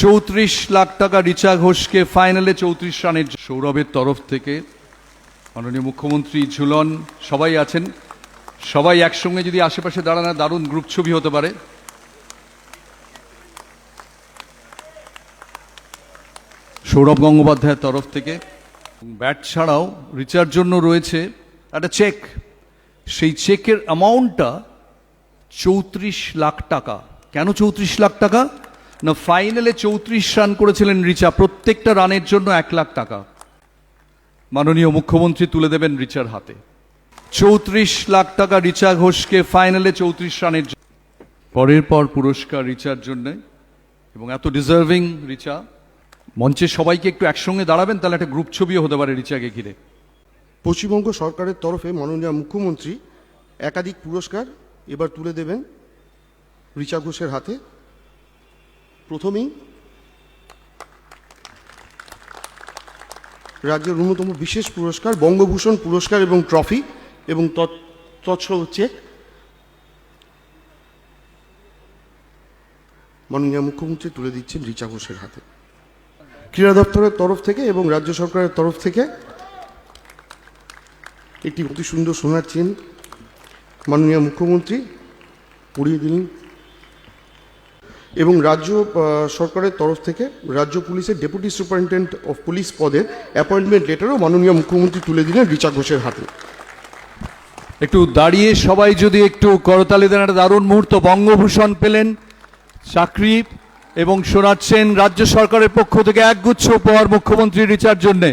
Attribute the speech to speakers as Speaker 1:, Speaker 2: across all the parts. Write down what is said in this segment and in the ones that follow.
Speaker 1: চৌত্রিশ লাখ টাকা রিচা ঘোষকে ফাইনালে চৌত্রিশ রানের সৌরভের তরফ থেকে মাননীয় মুখ্যমন্ত্রী ঝুলন, সবাই আছেন। সবাই একসঙ্গে যদি আশেপাশে দাঁড়ানো, দারুণ গ্রুপ ছবি হতে পারে। সৌরভ গঙ্গোপাধ্যায়ের তরফ থেকে। ব্যাট ছাড়াও রিচার জন্য রয়েছে একটা চেক সেই চেকের অ্যামাউন্টটা চৌত্রিশ লাখ টাকা। কেন চৌত্রিশ লাখ টাকা? না ফাইনালে চৌত্রিশ রান করেছিলেন রিচা। প্রত্যেকটা রানের জন্য এক লাখ টাকা। মাননীয় মুখ্যমন্ত্রী তুলে দেবেন রিচার হাতে। চৌত্রিশ লাখ টাকা রিচা ঘোষকে ফাইনালে চৌত্রিশ রানের। পরের পর পুরস্কার রিচার জন্য। এবং এত ডিজার্ভিং রিচা। মঞ্চে সবাইকে একটু একসঙ্গে দাঁড়াবেন, তাহলে একটা গ্রুপ ছবিও হতে পারে রিচাকে ঘিরে।
Speaker 2: পশ্চিমবঙ্গ সরকারের তরফে মাননীয় মুখ্যমন্ত্রী একাধিক পুরস্কার এবার তুলে দেবেন রিচা ঘোষের হাতে। প্রথমেই রাজ্যের অন্যতম বিশেষ পুরস্কার, বঙ্গভূষণ পুরস্কার এবং ট্রফি এবং তৎ- তৎসহ চেক মাননীয় মুখ্যমন্ত্রী তুলে দিচ্ছেন রিচা ঘোষের হাতে। ক্রীড়া দপ্তরের তরফ থেকে এবং রাজ্য সরকারের তরফ থেকে একটি অতি সুন্দর সোনার চেন মাননীয় মুখ্যমন্ত্রী পরিয়ে দিলেন। এবং রাজ্য সরকারের তরফ থেকে রাজ্য পুলিশের ডেপুটি সুপারিনটেন্ডেন্ট অফ পুলিশ পদের অ্যাপয়েন্টমেন্ট লেটারও মাননীয় মুখ্যমন্ত্রী তুলে দিলেন রিচা ঘোষের হাতে।
Speaker 1: একটু দাঁড়িয়ে সবাই যদি একটু করতালি দেন, একটা দারুণ মুহূর্ত। বঙ্গভূষণ পেলেন চাকরি এবং শোনাচ্ছেন রাজ্য সরকারের পক্ষ থেকে একগুচ্ছ উপহার মুখ্যমন্ত্রী রিচার জন্যে।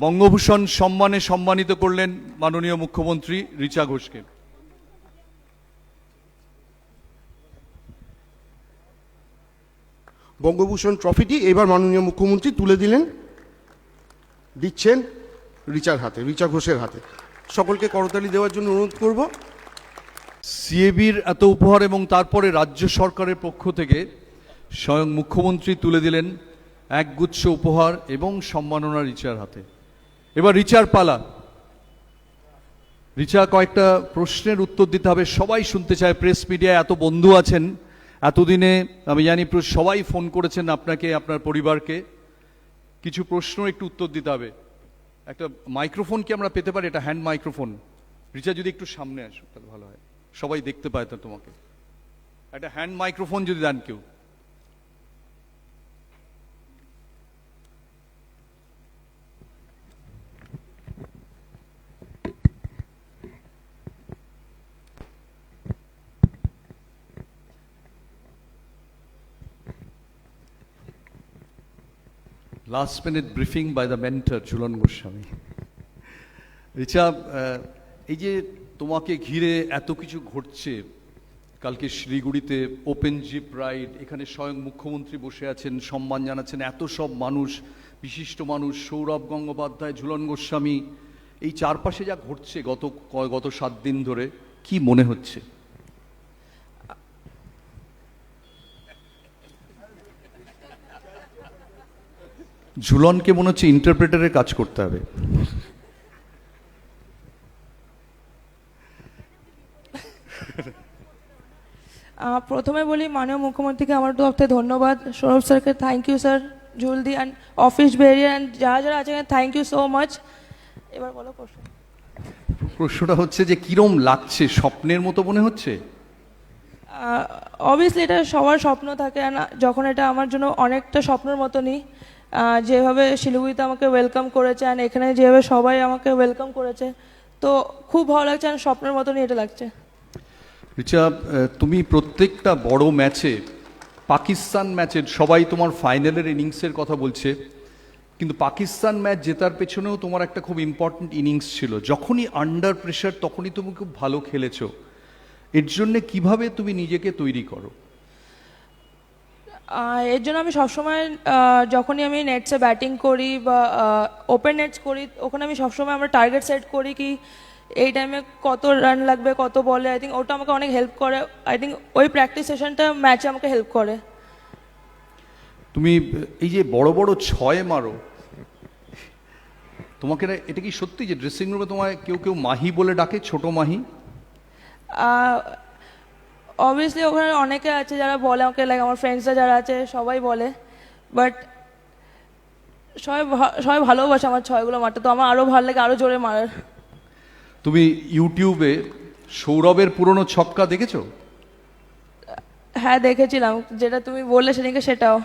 Speaker 1: বঙ্গভূষণ সম্মানে সম্মানিত করলেন মাননীয় মুখ্যমন্ত্রী রিচা ঘোষকে।
Speaker 2: বঙ্গভূষণ ট্রফিটি এবার মাননীয় মুখ্যমন্ত্রী তুলে দিলেন, দিচ্ছেন রিচার হাতে, রিচা ঘোষের হাতে। সকলকে করতালি দেওয়ার জন্য অনুরোধ করব।
Speaker 1: সিএবির এত উপহার এবং তারপরে রাজ্য সরকারের পক্ষ থেকে স্বয়ং মুখ্যমন্ত্রী তুলে দিলেন একগুচ্ছ উপহার এবং সম্মাননা রিচার হাতে। এবার রিচার পালা। রিচা কয়েকটা প্রশ্নের উত্তর দিতে হবে। সবাই শুনতে চায়, প্রেস মিডিয়ায় এত বন্ধু আছেন। এতদিনে আমি জানি সবাই ফোন করেছেন আপনাকে, আপনার পরিবারকে। কিছু প্রশ্ন, একটু উত্তর দিতে হবে। একটা মাইক্রোফোন কি আমরা পেতে পারি? এটা হ্যান্ড মাইক্রোফোন। রিচা, যদি একটু সামনে আসো, তাহলে ভালো হয়। সবাই দেখতে পায় তো তোমাকে। একটা হ্যান্ড মাইক্রোফোন যদি দেন কেউ। Last minute briefing by the mentor Jhulan Goswami Richa এই যে তোমাকে ঘিরে এত কিছু ঘটছে, কালকে শিলিগুড়িতে ওপেন জিপ রাইড এখানে স্বয়ং মুখ্যমন্ত্রী বসে আছেন, সম্মান জানাচ্ছেন এত সব মানুষ, বিশিষ্ট মানুষ, সৌরভ গঙ্গোপাধ্যায়, ঝুলন গোস্বামী, এই চারপাশে যা ঘটছে গত গত সাত দিন ধরে, কি মনে হচ্ছে? ঝুলনকে মনে হচ্ছে ইন্টারপ্রেটারের কাজ করতে হবে।
Speaker 3: প্রথমে বলি মাননীয় মুখ্যমন্ত্রীকে আমার তরফ ধন্যবাদ। সৌরভ স্যারকে থ্যাংক ইউ স্যার জুলদি অ্যান্ড অফিস বেরিয়ে অ্যান্ড যারা যারা আছেন থ্যাংক ইউ সো মাচ এবার বলো প্রশ্ন।
Speaker 1: প্রশ্নটা হচ্ছে যে কিরম লাগছে? স্বপ্নের মতো মনে হচ্ছে?
Speaker 3: অবভিয়াসলি এটা সবার স্বপ্ন থাকে যখন এটা আমার জন্য অনেকটা স্বপ্নের মতনই। যেভাবে শিলিগুড়িতে আমাকে ওয়েলকাম করেছে অ্যান্ড এখানে যেভাবে সবাই আমাকে ওয়েলকাম করেছে, তো খুব ভালো লাগছে আর স্বপ্নের মতনই এটা লাগছে।
Speaker 1: রিচা তুমি প্রত্যেকটা বড় ম্যাচে পাকিস্তান ম্যাচের সবাই তোমার ফাইনালের ইনিংসের কথা বলছে, কিন্তু পাকিস্তান ম্যাচ জেতার পেছনেও তোমার একটা খুব ইম্পর্ট্যান্ট ইনিংস ছিল। যখনই আন্ডার প্রেশার তখনই তুমি খুব ভালো খেলেছো। এর জন্যে কীভাবে তুমি নিজেকে তৈরি করো?
Speaker 3: এর জন্য আমি সবসময় যখনই আমি নেটসে ব্যাটিং করি বা ওপেন নেটস করি ওখানে আমি সবসময় আমার টার্গেট সেট করি কি এই টাইমে কত রান লাগবে কত বলে। আই থিঙ্ক ওটা আমাকে অনেক হেল্প করে। আই থিঙ্ক ওই প্র্যাকটিস সেশনটা ম্যাচে আমাকে হেল্প করে।
Speaker 1: তুমি এই যে বড় বড় ছয় মারো তোমাকে এটা কি সত্যি যে ড্রেসিং রুমে তোমায় কেউ কেউ মাহি বলে ডাকে ছোট মাহি?
Speaker 3: অবভিয়াসলি ওখানে অনেকে আছে যারা বলে আমাকে লাইক আমার ফ্রেন্ডসরা যারা আছে সবাই বলে। বাট সবাই সবাই ভালোবাসে আমার ছয়গুলো মারতে। তো আমার আরও ভালো লাগে আরও জোরে মারার।
Speaker 1: তুমি ইউটিউবে সৌরভের পুরনো ছক্কা দেখেছ?
Speaker 3: হ্যাঁ দেখেছিলাম। যেটা তুমি বললে সেদিনকে সেটাও।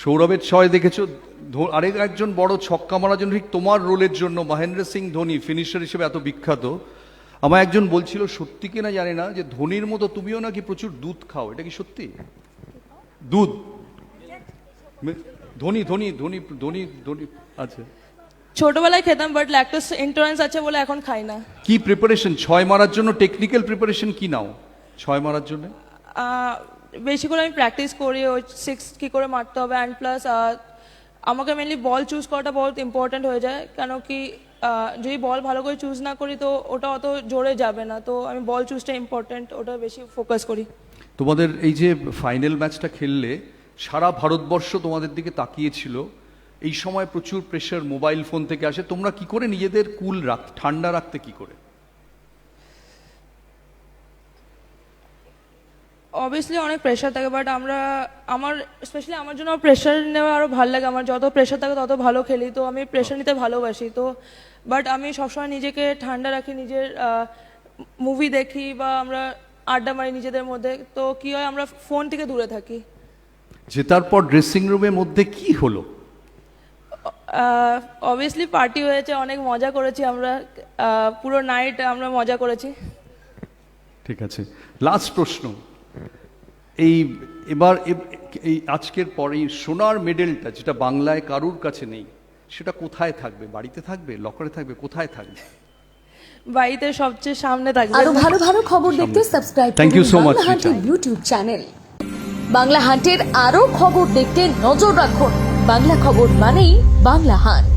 Speaker 1: সৌরভের ছয় দেখেছ? আরেক একজন বড় ছক্কা মারার জন্য ঠিক তোমার রোলের জন্য মহেন্দ্র সিং ধোনি ফিনিশার হিসেবে এত বিখ্যাত। আমার একজন বলছিল সত্যি কিনা জানি না যে ধোনির মতো তুমিও নাকি প্রচুর দুধ খাও? এটা কি সত্যি? দুধ? ধোনি ধোনি ধোনি ধোনি ধোনি। আচ্ছা।
Speaker 3: ছোটবেলায় খেতাম বাট ল্যাকটোস ইন্টুরেন্স আছে বলে এখন খাই না।
Speaker 1: কি প্রিপারেশন ছয় মারার জন্য টেকনিক্যাল প্রিপারেশন কি নাও? ছয় মারার জন্য?
Speaker 3: বেশি করে আমি প্র্যাকটিস করি ওই সিক্স কী করে মারতে হবে অ্যান্ড প্লাস আমাকে মেনলি বল চুজ করাটা বহুত ইম্পর্ট্যান্ট হয়ে যায় কেন কি যদি বল ভালো করে চুজ না করি তো ওটা অত জোরে যাবে না। তো আমি বল চুজটা ইম্পর্ট্যান্ট ওটা বেশি ফোকাস করি।
Speaker 1: তোমাদের এই যে ফাইনাল ম্যাচটা খেললে, সারা ভারতবর্ষ তোমাদের দিকে তাকিয়েছিল। এই সময় প্রচুর প্রেশার মোবাইল ফোন থেকে আসে। তোমরা কি করে নিজেদের কুল রাখ, ঠান্ডা রাখতে কি করে?
Speaker 3: অবভিয়াসলি অনেক প্রেশার থাকে বাট আমরা আমার স্পেশালি আমার জন্য প্রেশার নেওয়া আরও ভালো লাগে। আমার যত প্রেশার থাকে তত ভালো খেলি। তো আমি প্রেশার নিতে ভালোবাসি। তো বাট আমি সবসময় নিজেকে ঠান্ডা রাখি নিজের মুভি দেখি বা আমরা আড্ডা মারি নিজেদের মধ্যে। তো কি হয় আমরা ফোন থেকে দূরে থাকি।
Speaker 1: জেতার পর ড্রেসিং রুমের মধ্যে কি হলো?
Speaker 3: অবভিয়াসলি পার্টি হয়েছে অনেক মজা করেছি আমরা। পুরো নাইট আমরা মজা করেছি।
Speaker 1: ঠিক আছে। লাস্ট প্রশ্ন। এই এবার এই আজকের পরে এই সোনার মেডেলটা যেটা বাংলায় কারুর কাছে নেই সেটা কোথায় থাকবে? বাড়িতে থাকবে? লকারে থাকবে? কোথায় থাকবে?
Speaker 3: বাড়িতে সবচেয়ে সামনে থাকবে।
Speaker 4: আরও ভালো ভালো খবর দেখতে সাবস্ক্রাইব
Speaker 1: much,
Speaker 4: বাংলা হান্টের
Speaker 1: Richa.
Speaker 4: ইউটিউব চ্যানেল বাংলা হাটের আরও খবর দেখতে নজর রাখুন। বাংলা খবর মানেই বাংলা হান্ট